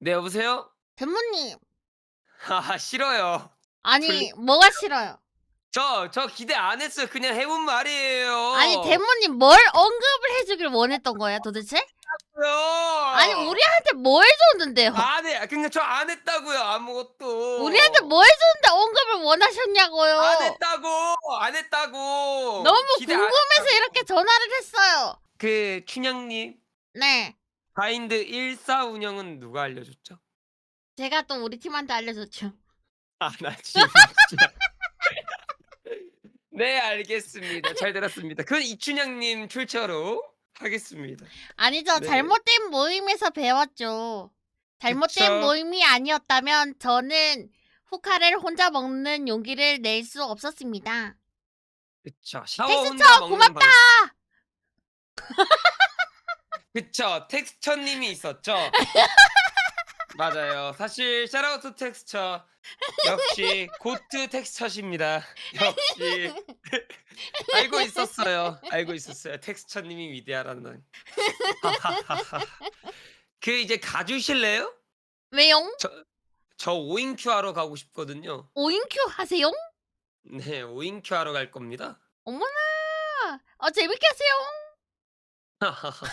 네, 여보세요? 대모님. 아, 싫어요. 아니, 뭐가 싫어요? 저, 저 기대 안 했어요. 그냥 해본 말이에요. 아니, 대모님 뭘 언급을 해주길 원했던 거야, 도대체? 아니, 우리한테 뭐 해줬는데요? 안 해. 그러니까 저안 했다고요. 아무것도. 우리한테 뭐 해줬는데 언급을 원하셨냐고요? 안 했다고. 안 했다고. 너무 기대 안 궁금해서. 이렇게 전화를 했어요. 그 춘향님 네. 바인드 1사 운영은 누가 알려줬죠? 제가 또 우리 팀한테 알려줬죠. 아, 나 지금 진짜. 네, 알겠습니다. 잘 들었습니다. 그건 이춘향님 출처로 하겠습니다. 아니죠. 네. 잘못된 모임에서 배웠죠. 잘못된 그쵸. 모임이 아니었다면 저는 후카를 혼자 먹는 용기를 낼 수 없었습니다. 그쵸. 샤워 텍스처 먹는 고맙다. 방... 그쵸. 텍스처님이 있었죠. 맞아요. 사실 샤라우트 텍스처 역시 고트 텍스처십니다. 역시 알고 있었어요. 알고 있었어요. 텍스처님이 위대하라는. 그 이제 가주실래요? 왜용? 저 오인큐 하러 가고 싶거든요. 오인큐 하세요? 네, 오인큐 하러 갈 겁니다. 어머나. 어, 재밌게 하세요. 哈哈哈